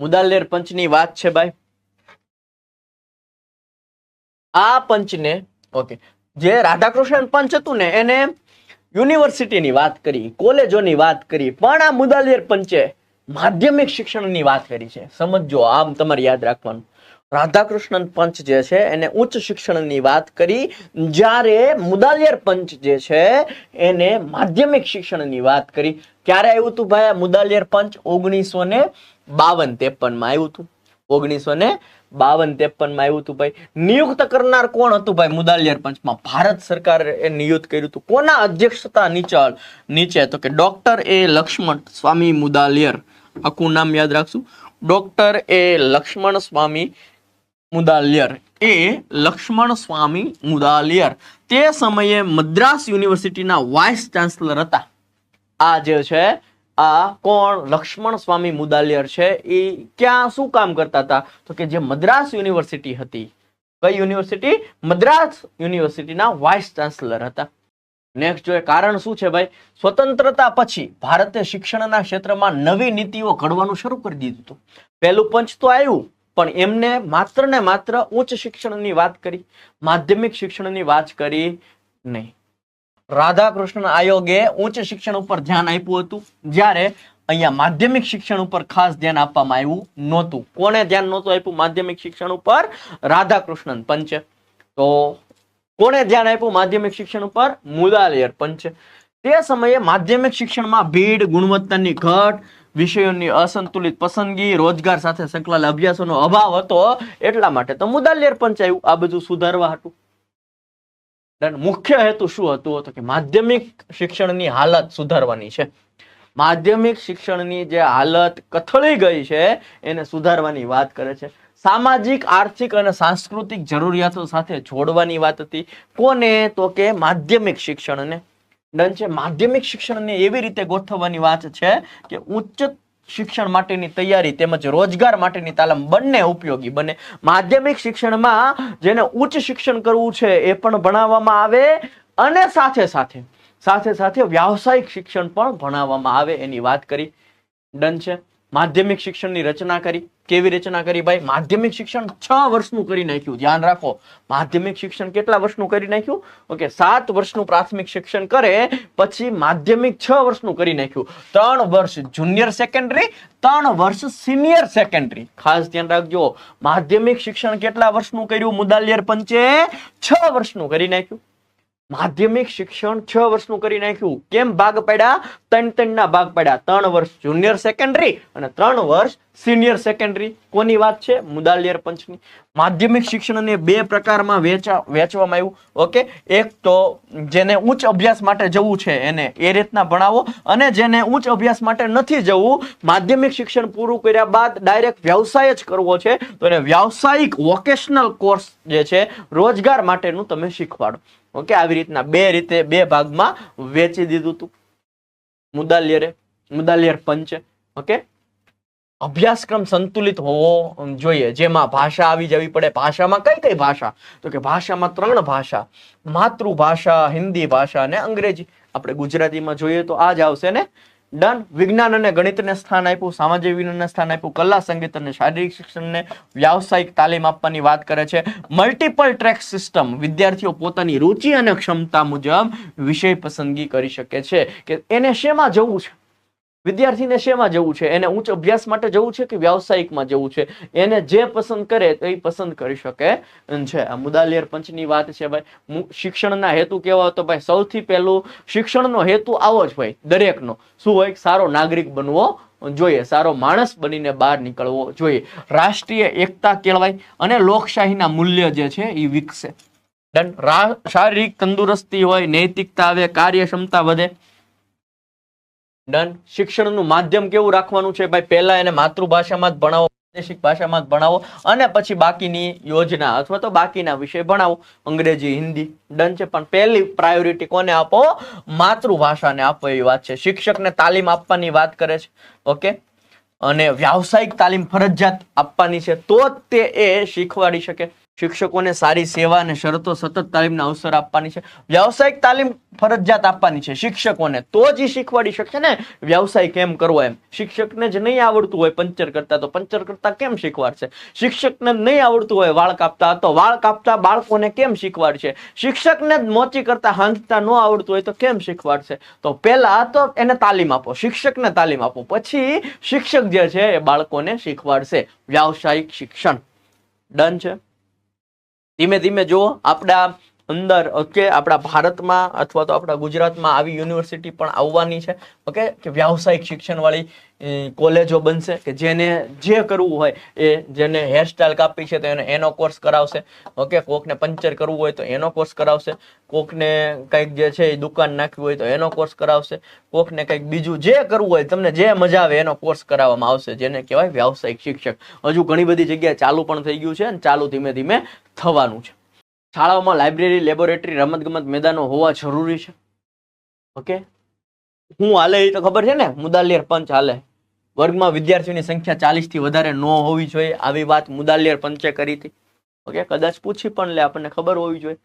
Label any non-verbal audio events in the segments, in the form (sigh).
મુદાલેર પંચની વાત છે ભાઈ. આ પંચને, ઓકે, જે રાધાકૃષ્ણ પંચ હતું ને, એને યુનિવર્સિટીની વાત કરી, કોલેજોની વાત કરી, પણ આ મુદાલેર પંચે માધ્યમિક શિક્ષણની વાત કરી છે. સમજો આમ તમારે યાદ રાખવાનું. રાધાકૃષ્ણન પંચ જે છે, એને ઉચ્ચ શિક્ષણની વાત કરી. જ્યારે મુદાલિયર પંચ જે છે, એને માધ્યમિક શિક્ષણની વાત કરી. ક્યારે આવ્યું હતું ભાઈ? મુદાલિયર પંચ ઓગણીસો ને બાવન ત્રેપનમાં આવ્યું હતું ઓગણીસો ને બાવન ત્રેપનમાં આવ્યું હતું ભાઈ. નિયુક્ત કરનાર કોણ હતું ભાઈ મુદાલિયર પંચમાં? ભારત સરકારે નિયુક્ત કર્યું હતું કોના અધ્યક્ષતા નીચે નીચે? તો કે ડોક્ટર એ લક્ષ્મણ સ્વામી મુદાલિયર. આખું નામ યાદ રાખશું. Doctor A Lakshman Swami Mudaliar. A Lakshman Swami Mudaliar. તે સમયે મદ્રાસ યુનિવર્સિટીના વાઇસ ચાન્સલર હતા. આ જે છે, આ કોણ? લક્ષ્મણ સ્વામી મુદાલિયર છે. એ ક્યાં શું કામ કરતા હતા? તો કે જે મદ્રાસ યુનિવર્સિટી હતી. કઈ યુનિવર્સિટી? મદ્રાસ યુનિવર્સિટીના વાઇસ ચાન્સલર હતા. નેક્સ્ટ જોઈએ કારણ શું છે ભાઈ? સ્વતંત્રતા પછી ભારતે શિક્ષણના ક્ષેત્રમાં નવી નીતિઓ ઘડવાનું શરૂ કરી દીધું હતું. પહેલું પંચ તો આવ્યું પણ એમને માત્ર ને માત્ર ઉચ્ચ શિક્ષણની વાત કરી, માધ્યમિક શિક્ષણની વાત કરી નહીં. રાધાકૃષ્ણ આયોગે ઉચ્ચ શિક્ષણ ઉપર ધ્યાન આપ્યું હતું. જ્યારે અહીંયા માધ્યમિક શિક્ષણ ઉપર ખાસ ધ્યાન આપવામાં આવ્યું નહોતું. કોને ધ્યાન નહોતું આપ્યું? માધ્યમિક શિક્ષણ ઉપર રાધાકૃષ્ણન પંચે. તો કોને ધ્યાન આપ્યું માધ્યમિક શિક્ષણ ઉપર? મુદાલિયર પંચે. તે સમયે માધ્યમિક શિક્ષણમાં ભીડ, ગુણવત્તાની ઘટ વિષયોની અસંતુલિત પસંદગી, રોજગાર સાથે સંકળાયેલ અભ્યાસોનો અભાવ હતો, એટલા માટે તો મુદાલિયર પંચાયું આ બધું સુધારવા હતું. મુખ્ય હેતુ શું હતું તો કે માધ્યમિક શિક્ષણની હાલત સુધારવાની છે. માધ્યમિક શિક્ષણની જે હાલત કથળી ગઈ છે, એને સુધારવાની વાત કરે છે. સામાજિક, આર્થિક અને સાંસ્કૃતિક જરૂરિયાતો સાથે જોડવાની વાત હતી. કોને? તો કે માધ્યમિક શિક્ષણને. ડન છે, માધ્યમિક શિક્ષણને એવી રીતે ગોઠવવાની વાત છે કે ઉચ્ચ શિક્ષણ માટેની તૈયારી તેમજ રોજગાર માટેની તાલીમ બંને ઉપયોગી બને. માધ્યમિક શિક્ષણમાં જેને ઉચ્ચ શિક્ષણ કરવું છે એ પણ ભણાવવામાં આવે અને સાથે સાથે સાથે સાથે વ્યાવસાયિક શિક્ષણ પણ ભણાવવામાં આવે એની વાત કરી. ડન છે. માધ્યમિક શિક્ષણની રચના કરી. કેવી રચના કરી ભાઈ? માધ્યમિક શિક્ષણ છ વર્ષનું કરી નાખ્યું. ધ્યાન રાખો. માધ્યમિક શિક્ષણ કેટલા વર્ષનું કરી નાખ્યું? ઓકે, સાત વર્ષનું પ્રાથમિક શિક્ષણ કરે, પછી માધ્યમિક છ વર્ષનું કરી નાખ્યું. ત્રણ વર્ષ જુનિયર સેકન્ડરી, ત્રણ વર્ષ સિનિયર સેકન્ડરી. ખાસ ધ્યાન રાખજો. માધ્યમિક શિક્ષણ કેટલા વર્ષનું કર્યું? મુદાલિયર પંચે છ વર્ષનું કરી નાખ્યું. માધ્યમિક શિક્ષણ છ વર્ષનું કરી નાખ્યું. કેમ ભાગ પડ્યા? ત્રણ ત્રણના ભાગ પડ્યા. ત્રણ વર્ષ જુનિયર સેકન્ડરી અને ત્રણ વર્ષ સિનિયર સેકન્ડરી કોની વાત છે? મુદાલિયર પંચની. માધ્યમિક શિક્ષણને બે પ્રકારમાં વેચા, વેચવામાં આવ્યું. ઓકે? એક તો જેને ઉચ્ચ અભ્યાસ માટે જવું છે એને એ રીતના ભણાવો અને જેને ઉચ્ચ અભ્યાસ માટે નથી જવું, માધ્યમિક શિક્ષણ પૂરું કર્યા બાદ ડાયરેક્ટ વ્યવસાય જ કરવો છે. તો એને વ્યાવસાયિક વોકેશનલ કોર્સ જે છે, રોજગાર માટેનું તમે શીખવાડો. ઓકે, આવી રીતના બે રીતે બે ભાગમાં વેચી દીધું હતું મુદાલિયરે મુદાલિયર પંચે, ઓકે? અભ્યાસક્રમ સંતુલિત હોવો જોઈએ. જેમાં ભાષા આવી જવી પડે. ભાષામાં કઈ કઈ ભાષા? તો કે ભાષામાં ત્રણ ભાષા. માતૃભાષા, હિન્દી ભાષા અને અંગ્રેજી. આપણે ગુજરાતીમાં જોઈએ તો આ જ આવશે ને? ડન વિજ્ઞાન અને ગણિતને સ્થાન આપ્યું, સામાજિક વિજ્ઞાનને સ્થાન આપ્યું, કલા, સંગીત અને શારીરિક શિક્ષણને વ્યાવસાયિક તાલીમ આપવાની વાત કરે છે. મલ્ટિપલ ટ્રેક સિસ્ટમ વિદ્યાર્થીઓ પોતાની રુચિ અને ક્ષમતા મુજબ વિષય પસંદગી કરી શકે છે. કે એને શેમાં જવું છે? વિદ્યાર્થીને શેમાં જવું છે? એને ઉચ્ચ અભ્યાસ માટે જવું છે કે વ્યાવસાયિકમાં જવું છે? એને જે પસંદ કરે તો એ પસંદ કરી શકે છે. આ મુદાલિયર પંચની વાત છે ભાઈ. શિક્ષણના હેતુ કેવા તો ભાઈ, સૌથી પહેલું શિક્ષણનો હેતુ આવો જ હોય, દરેકનો. શું હોય? સારો નાગરિક બનવો જોઈએ. સારો માણસ બનીને બહાર નીકળવો જોઈએ. રાષ્ટ્રીય એકતા કેળવાય અને લોકશાહીના મૂલ્ય જે છે એ વિકસે. શારીરિક તંદુરસ્તી હોય, નૈતિકતા આવે, કાર્યક્ષમતા વધે. ડન. શિક્ષણનું માધ્યમ કેવું રાખવાનું છે? ભાઈ, પહેલા એને માતૃભાષામાં જ ભણાવો, પ્રાદેશિક ભાષામાં જ ભણાવો અને પછી બાકીની યોજના અથવા તો બાકીના વિષય ભણાવો. અંગ્રેજી, હિન્દી, ડન છે. પણ પહેલી પ્રાયોરિટી કોને આપો? માતૃભાષાને આપો એવી વાત છે. શિક્ષકને તાલીમ આપવાની વાત કરે છે. ઓકે? અને વ્યાવસાયિક તાલીમ ફરજિયાત આપવાની છે. તો તે એ શીખવાડી શકે. શિક્ષકોને સારી સેવા અને શરતો સતત તાલીમના અવસર આપવાની છે. વ્યવસાયિક તાલીમ ફરજિયાત આપવાની છે શિક્ષકોને. તો જ એ શીખવાડી શકશે ને? વ્યવસાય કેમ કરવો એમ. શિક્ષકને જ નહીં આવડતું હોય પંચર કરતા, તો પંચર કરતા કેમ શીખવાડશે? શિક્ષકને નહીં આવડતું હોય વાળ કાપતા, તો વાળ કાપતા બાળકોને કેમ શીખવાડશે? શિક્ષકને જ મોચી કરતા હાંધતા ન આવડતું હોય તો કેમ શીખવાડશે? તો પહેલા તો એને તાલીમ આપો. શિક્ષકને તાલીમ આપો. પછી શિક્ષક જે છે એ બાળકોને શીખવાડશે. વ્યાવસાયિક શિક્ષણ. ડન છે? ધીમે ધીમે જો આપણા અંદર ઓકે આપણા ભારતમાં અથવા તો આપણા ગુજરાતમાં આવી યુનિવર્સિટી પણ આવવાની છે. ઓકે કે વ્યાવસાયિક શિક્ષણવાળી કોલેજો બનશે કે જેને જે કરવું હોય એ, જેને હેરસ્ટાઇલ કાપી છે તો એને, એનો કોર્સ કરાવશે. ઓકે કોકને પંચર કરવું હોય તો એનો કોર્સ કરાવશે. કોકને કંઈક જે છે એ દુકાન નાખવી હોય તો એનો કોર્સ કરાવશે. કોકને કંઈક બીજું જે કરવું હોય, તમને જે મજા આવે એનો કોર્સ કરાવવામાં આવશે, જેને કહેવાય વ્યાવસાયિક શિક્ષક. હજુ ઘણી બધી જગ્યાએ ચાલુ પણ થઈ ગયું છે અને ચાલુ ધીમે ધીમે થવાનું છે. શાળાઓમાં લાઇબ્રેરી લેબોરેટરી રમતગમત મેદાનો હોવા જરૂરી છે. ઓકે હું હાલે એ તો ખબર છે ને? મુદાલિયર પંચ હાલે. વર્ગમાં વિદ્યાર્થીઓની સંખ્યા ચાલીસથી વધારે ન હોવી જોઈએ. આવી વાત મુદાલિયર પંચે કરી હતી. ઓકે કદાચ પૂછી પણ લે, આપણને ખબર હોવી જોઈએ.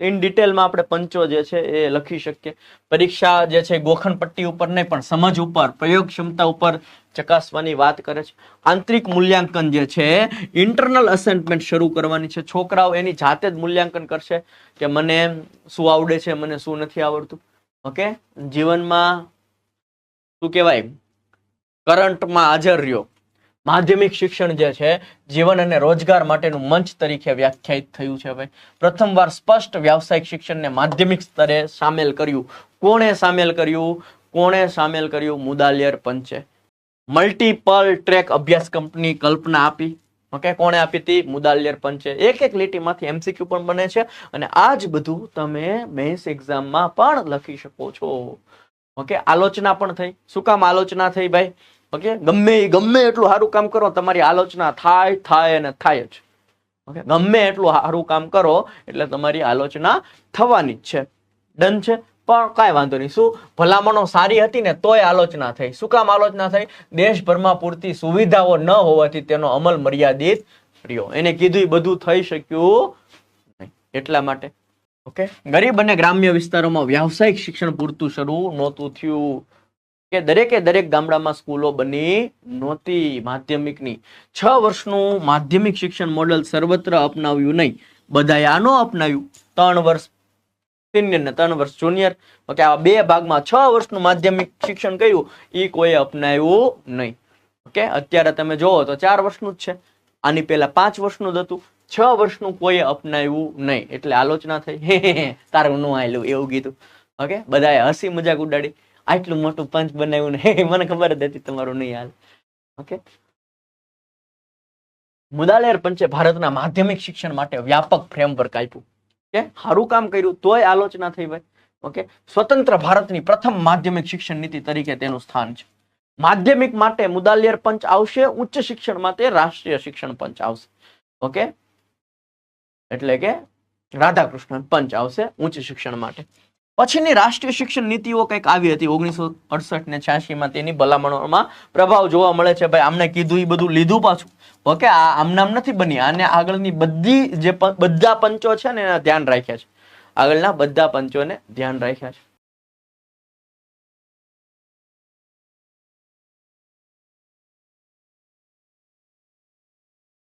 ઇન ડિટેલમાં આપણે પંચો જે છે એ લખી શકીએ. પરીક્ષા જે છે ગોખણ પટ્ટી ઉપર નહીં, પણ સમજ ઉપર પ્રયોગ ક્ષમતા ઉપર ચકાસવાની વાત કરે છે. આંતરિક મૂલ્યાંકન જે છે ઇન્ટરનલ અસેસમેન્ટ શરૂ કરવાની છે. છોકરાઓ એની જાતે જ મૂલ્યાંકન કરશે કે મને શું આવડે છે, મને શું નથી આવડતું. ઓકે? જીવનમાં શું કહેવાય? કરંટમાં હાજર રહ્યો. માધ્યમિક શિક્ષણ જે છે, જીવન અને રોજગાર માટેનું મંચ તરીકે વ્યાખ્યાયિત થયું છે ભાઈ. પ્રથમવાર સ્પષ્ટ વ્યાવસાયિક શિક્ષણને માધ્યમિક સ્તરે સામેલ કર્યું. કોણે સામેલ કર્યું? કોણે સામેલ કર્યું? મુદાલિયર પંચે. મલ્ટીપલ ટ્રેક અભ્યાસક્રમની કલ્પના આપી. ઓકે, કોણે આપી હતી? મુદાલિયર પંચે. એક એક લીટીમાંથી એમસીક્યુ પણ બને છે અને આ જ બધું તમે મેન્સ એક્ઝામમાં પણ લખી શકો છો. ઓકે, આલોચના પણ થઈ. શું કામ આલોચના થઈ ભાઈ? ઓકે ગમે એ ગમે એટલું સારું કામ કરો, તમારી આલોચના થાય થાય અને થાય જ. ઓકે ગમે એટલું સારું કામ કરો, એટલે તમારી આલોચના થવાની જ છે. ડન છે? પણ કાંઈ વાંધો નહીં. શું? ભલામણો સારી હતી ને તોય આલોચના થઈ. શું કામ આલોચના થઈ? દેશભરમાં પૂરતી સુવિધાઓ ન હોવાથી તેનો અમલ મર્યાદિત રહ્યો. એને કીધું એ બધું થઈ શક્યું નહીં. એટલા માટે. ઓકે ગરીબ અને ગ્રામ્ય વિસ્તારોમાં વ્યાવસાયિક શિક્ષણ પૂરતું શરૂ નહોતું થયું. કે દરેકે દરેક ગામડામાં સ્કૂલો બની નહોતી માધ્યમિકની. છ વર્ષનું માધ્યમિક શિક્ષણ મોડલ સર્વત્ર અપનાવ્યું નહીં. બધાએ આનો અપનાવ્યું. ત્રણ વર્ષ સિનિયર ને ત્રણ વર્ષ જુનિયર ઓકે, આ બે ભાગમાં છ વર્ષનું માધ્યમિક શિક્ષણ કહ્યું એ કોઈ અપનાવ્યું નહીં. ઓકે, અત્યારે તમે જોવો તો ચાર વર્ષનું જ છે. આની પહેલા પાંચ વર્ષનું જ હતું. છ વર્ષનું કોઈ અપનાવ્યું નહીં. એટલે આલોચના થઈ. હે (laughs) હે તારું નું આવેલું એવું કીધું. ઓકે, બધાએ હસી મજાક ઉડાડી. આટલું મોટું પંચ બનાવ્યું ને મને ખબર જ હતી તમારું નહીં હાલ. ઓકે મુદાલેર પંચે ભારતના માધ્યમિક શિક્ષણ માટે વ્યાપક ફ્રેમવર્ક આપ્યું. કે સારું કામ કર્યું, તોય આલોચના થઈ ભાઈ. ઓકે સ્વતંત્ર ભારતની પ્રથમ માધ્યમિક શિક્ષણ નીતિ તરીકે તેનું સ્થાન છે. માધ્યમિક માટે મુદાલિયર પંચ આવશે, ઉચ્ચ શિક્ષણ માટે રાષ્ટ્રીય શિક્ષણ પંચ આવશે. ઓકે એટલે કે રાધાકૃષ્ણ પંચ આવશે, ઉચ્ચ શિક્ષણ માટે. પછીની રાષ્ટ્રીય શિક્ષણ નીતિઓ કંઈક આવી હતી. ઓગણીસો અડસઠ ને છ્યાસીમાં તેની ભલામણોમાં પ્રભાવ જોવા મળે છે. ભાઈ, આમને કીધું, એ બધું લીધું પાછું. ઓકે, આ આમનામ નથી બની આને આગળની બધી જે બધા પંચો છે ને, એના ધ્યાન રાખ્યા છે. આગળના બધા પંચોને ધ્યાન રાખ્યા છે.